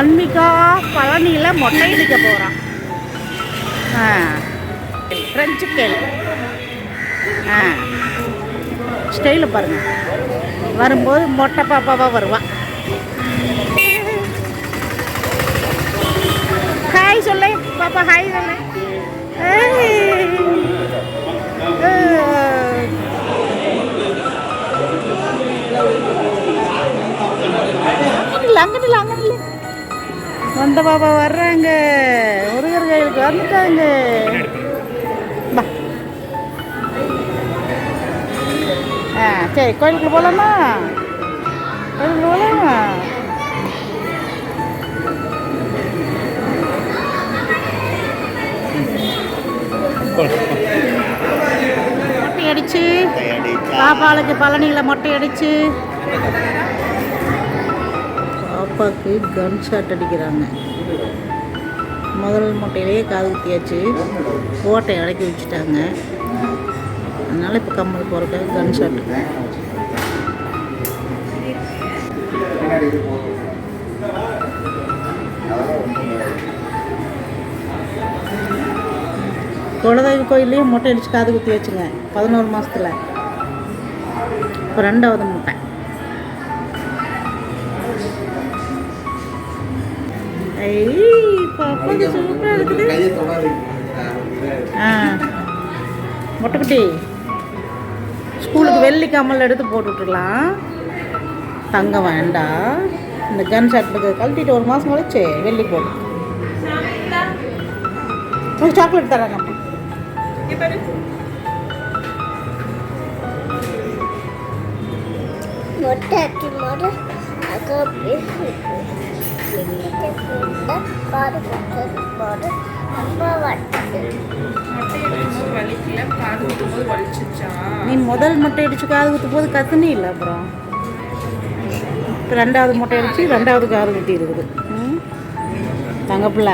ஆன்மிகா பழனியில் மொட்டை அடிக்க போகிறான் ஆ ஃப்ரெஞ்சு கேள் ஆ ஸ்டைலு பாருங்க வரும்போது மொட்டை பாப்பாவாக வருவான் ஹாய் சொல்லு பாப்பா ஹாய் சொல்லு ஏய். ஏய். அங்கிட்டு அங்கிட்டு வந்த பாப்பா வர்றாங்க. முருகர் கோயிலுக்கு வந்துட்டாங்க. பா ஆ சரி கோயிலுக்கு போகலாமா கோயிலுக்கு போகலாமா மொட்டை அடிச்சு. பாப்பாளுக்கு பழனியில் மொட்டை அடிச்சு. பாப்பாவுக்கு கன் ஷாட் அடிக்கிறாங்க. முதல் மூட்டையிலேயே காது குத்தியாச்சு. ஓட்டை அடக்கி வச்சுட்டாங்க. அதனால் இப்போ கம்மல் போகிறதுக்காக கன் ஷாட் குலதெய்வ கோயிலையும் மூட்டை அடித்து காது குத்தி வச்சுங்க பதினோரு மாதத்தில் இப்போ ரெண்டாவது முட்டை. பாப்பாக்கு சூப்பராக இருக்குது ஆ. மொட்டைக்குட்டி ஸ்கூலுக்கு வெள்ளி கம்மல் எடுத்து போட்டு விட்டுடலாம் தங்கம் வேண்டாம் இந்த கன் ஷர்ட்டுக்கு கழட்டிட்டு ஒரு மாதம் கழிச்சு வெள்ளி போடு. உனக்கு சாக்லேட் தராங்க மொட்டை அடி கொடுத்தது போது ரொம்ப நீ முதல் மொட்டை அடிச்சு காது குத்தும் போது கத்துனே இல்லை அப்புறம். இப்போ ரெண்டாவது மொட்டை அடிச்சு ரெண்டாவது காது குத்தி இருக்குது. தங்கப்பிள்ள.